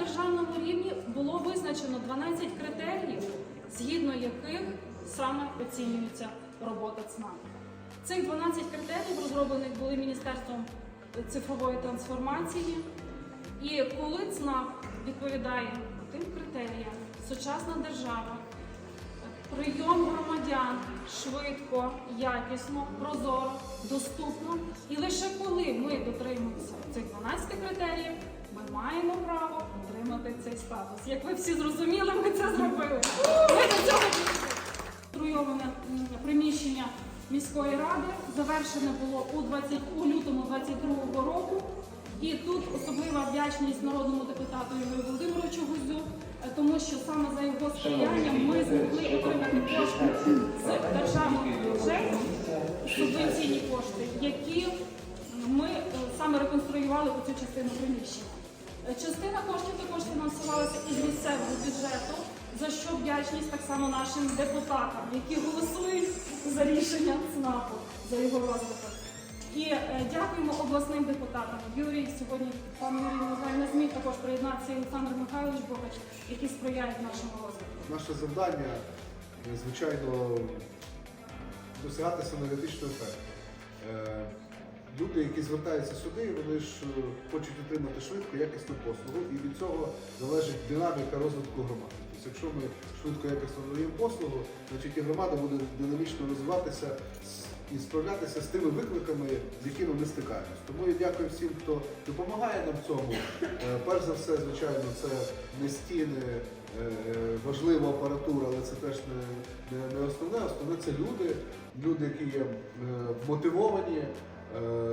Державному рівні було визначено 12 критеріїв, згідно яких саме оцінюється робота ЦНАПу. Цих 12 критеріїв розроблених були Міністерством цифрової трансформації. І коли ЦНАП відповідає тим критеріям, сучасна держава, прийом громадян швидко, якісно, прозоро, доступно. І лише коли ми дотримуємося цих 12 критеріїв, ми маємо право отримати цей статус. Як ви всі зрозуміли, ми це зробили. Ми до цього приміщення міської ради завершене було у 20 у лютому 22 року. І тут особлива вдячність народному депутату Ігорю Володимировичу Гузю, е, тому що саме за його сприянням ми змогли отримати кошти з державного бюджету, субвенційні кошти, які ми е, саме реконструювали у цю частину приміщення. Е, Частина коштів також із місцевого бюджету, за що вдячність так само нашим депутатам, які голосують за рішення ЦНАПу, за його розвиток. І е, дякуємо обласним депутатам. Юрій сьогодні пан Юрій на не зміг також приєднатися Олександр Михайлович Богач, які сприяють нашому розвитку. Наше завдання, е, звичайно, досягати самоаналітичного ефекту. Е, Люди, які звертаються сюди, вони ж е, хочуть отримати швидко, якісну послугу, і від цього залежить динаміка розвитку громади. Тобто, якщо ми швидко якісно надаємо послугу, значить і громада буде динамічно розвиватися і справлятися з тими викликами, з якими ми стикаємось. Тому я дякую всім, хто допомагає нам в цьому. Е, Перш за все, звичайно, це не стіни, е, важлива апаратура, але це теж не, не, не основне. Основне це люди, люди, які є вмотивовані, е,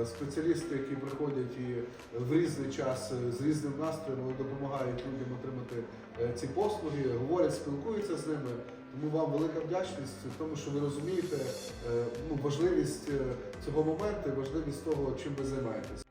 спеціалісти, які приходять і в різний час е, з різним настроєм допомагають людям отримати е, ці послуги, говорять, спілкуються з ними. Тому вам велика вдячність тому, що ви розумієте е, ну, важливість е, цього моменту, важливість того, чим ви займаєтесь.